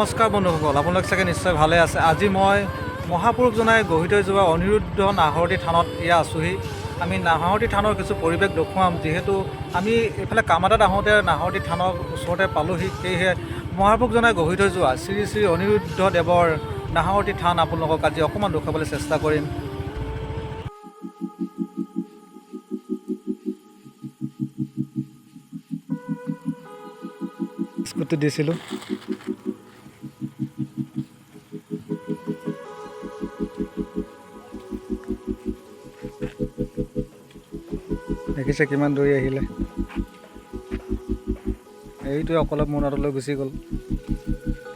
নমস্কাৰ বন্ধুসকল, আপোনালোক চাগে নিশ্চয় ভালে আছে। আজি মই মহাপুৰুষজনাই গঢ়ি থৈ যোৱা অনিৰুদ্ধ নাহৰতী থানত এয়া আছোঁহি। আমি নাহৰতী থানৰ কিছু পৰিৱেশ দেখুৱাম। যিহেতু আমি এইফালে কাম এটাত আহোঁতে নাহৰতী থানৰ ওচৰতে পালোহি। সেয়েহে মহাপুৰুষজনাই গঢ়ি থৈ যোৱা শ্ৰী শ্ৰী অনিৰুদ্ধ দেৱৰ নাহৰতী থান আপোনালোকক আজি অকণমান দেখুৱাবলৈ চেষ্টা কৰিম। স্কুটি দিছিলোঁ। দেখিছে কিমান দৌৰি আহিলে। এইটোৱে অকলে মোৰ নাটলৈ গুচি গ'ল।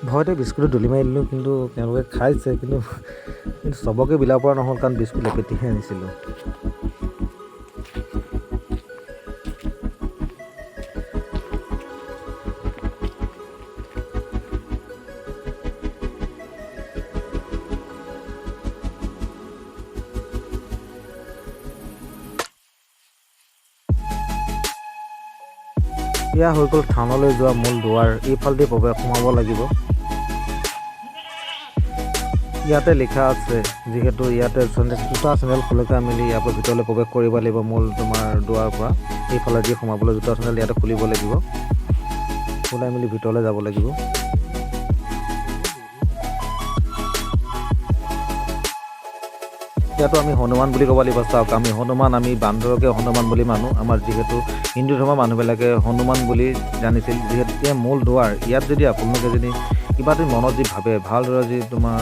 ভয়তে বিস্কুটটো দলি মাৰি দিলোঁ, কিন্তু তেওঁলোকে খাইছে, কিন্তু কিন্তু চবকে বিলাব পৰা নহ'ল কাৰণ বিস্কুট এপেটিহে আনিছিলোঁ। এয়া হৈ গ'ল থানলৈ যোৱা মূল দুৱাৰ। এইফালেদি প্ৰৱেশ সোমাব লাগিব। ইয়াতে লিখা আছে, যিহেতু ইয়াতে জোতা চেনেল খুলকা মেলি ইয়াৰ পৰা ভিতৰলৈ প্ৰৱেশ কৰিব লাগিব মূল তোমাৰ দুৱাৰ পৰা। এইফালেদি সোমাবলৈ জোতা চেনেল ইয়াতে খুলিব লাগিব। ওলাই মেলি ভিতৰলৈ যাব লাগিব। ইয়াতো আমি হনুমান বুলি ক'ব লাগিব, চাওক, আমি হনুমান, আমি বান্দৰকে হনুমান বুলি মানো। আমাৰ যিহেতু হিন্দু ধৰ্মৰ মানুহবিলাকে হনুমান বুলি জানিছিল, যিহেতু এই মূল দুৱাৰ, ইয়াত যদি আপোনালোকে যদি কিবা যদি মনত যদি ভাবে, ভালদৰে যদি তোমাৰ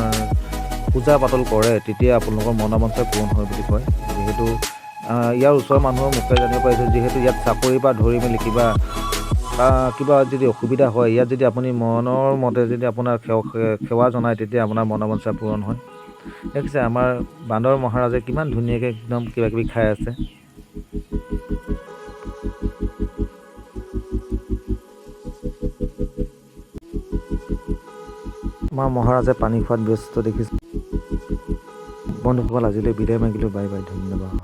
পূজা পাতল কৰে, তেতিয়া আপোনালোকৰ মনোবাঞ্ছা পূৰণ হয় বুলি কয়। যিহেতু ইয়াৰ ওচৰৰ মানুহৰ মুখে জানিব পাৰিছোঁ, যিহেতু ইয়াত চাকৰিৰ পৰা ধৰি মেলি কিবা কিবা যদি অসুবিধা হয়, ইয়াত যদি আপুনি মনৰ মতে যদি আপোনাৰ সেৱা জনায়, তেতিয়া আপোনাৰ মনোবাঞ্ছা পূৰণ হয়। দেখিছে আমাৰ বান্দৰ মহাৰাজে কিমান ধুনীয়াকৈ একদম কিবা কিবি খাই আছে। আমাৰ মহাৰাজে পানী খোৱাত ব্যস্ত দেখিছোঁ। বন্ধুসকল আজিলৈ বিদায় মাগিলোঁ। বাই বাই ধন্যবাদ।